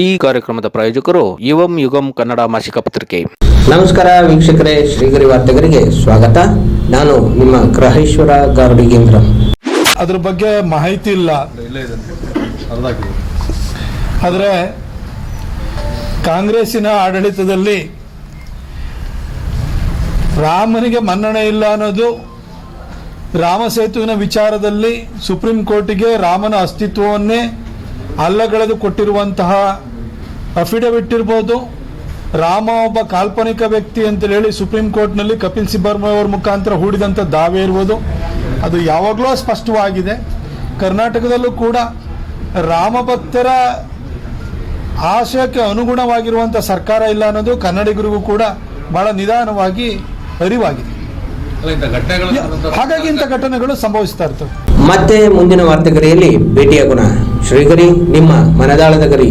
ಈ ಕಾರ್ಯಕ್ರಮದ ಪ್ರಾಯೋಜಕರು ಯುವಂ ಯುಗಂ ಕನ್ನಡ ಮಾಸಿಕ ಪತ್ರಿಕೆ. ನಮಸ್ಕಾರ ವೀಕ್ಷಕರೇ ಶ್ರೀಗರಿ ವಾರ್ತೆಗರಿಗೆ ಸ್ವಾಗತ. ನಾನು ನಿಮ್ಮ ಗ್ರಹೇಶ್ವರ ಗಾರುಡಿಗೇಂದ್ರ. ಅದ್ರ ಬಗ್ಗೆ ಮಾಹಿತಿ ಇಲ್ಲ. ಆದರೆ ಕಾಂಗ್ರೆಸ್ಸಿನ ಆಡಳಿತದಲ್ಲಿ ರಾಮನಿಗೆ ಮನ್ನಣೆ ಇಲ್ಲ ಅನ್ನೋದು ರಾಮ ಸೇತುವಿನ ವಿಚಾರದಲ್ಲಿ ಸುಪ್ರೀಂ ಕೋರ್ಟಿಗೆ ರಾಮನ ಅಸ್ತಿತ್ವವನ್ನೇ ಅಲ್ಲಗಳೆದು ಕೊಟ್ಟಿರುವಂತಹ ಅಫಿಡವಿಟ್ ಇರ್ಬೋದು. ರಾಮ ಒಬ್ಬ ಕಾಲ್ಪನಿಕ ವ್ಯಕ್ತಿ ಅಂತ ಹೇಳಿ ಸುಪ್ರೀಂ ಕೋರ್ಟ್ನಲ್ಲಿ ಕಪಿಲ್ ಸಿಬ್ಬರ್ಮ ಅವರ ಮುಖಾಂತರ ಹೂಡಿದಂಥ ದಾವೆ ಇರ್ಬೋದು. ಅದು ಯಾವಾಗಲೂ ಸ್ಪಷ್ಟವಾಗಿದೆ ಕರ್ನಾಟಕದಲ್ಲೂ ಕೂಡ ರಾಮ ಭಕ್ತರ ಆಶಯಕ್ಕೆ ಅನುಗುಣವಾಗಿರುವಂಥ ಸರ್ಕಾರ ಇಲ್ಲ ಅನ್ನೋದು ಕನ್ನಡಿಗರಿಗೂ ಕೂಡ ಬಹಳ ನಿಧಾನವಾಗಿ ಅರಿವಾಗಿದೆ. ಹಾಗಾಗಿ ಇಂಥ ಘಟನೆಗಳು ಸಂಭವಿಸ್ತಾ ಇರ್ತವೆ. ಮತ್ತೆ ಮುಂದಿನ ವಾರ್ತೆಗರಿಯಲ್ಲಿ ಭೇಟಿಯಾಗೋಣ. ಶ್ರೀಗರಿ ನಿಮ್ಮ ಮನದಾಳದ ಗರಿ.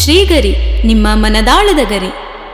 ಶ್ರೀಗರಿ ನಿಮ್ಮ ಮನದಾಳದ ಗರಿ.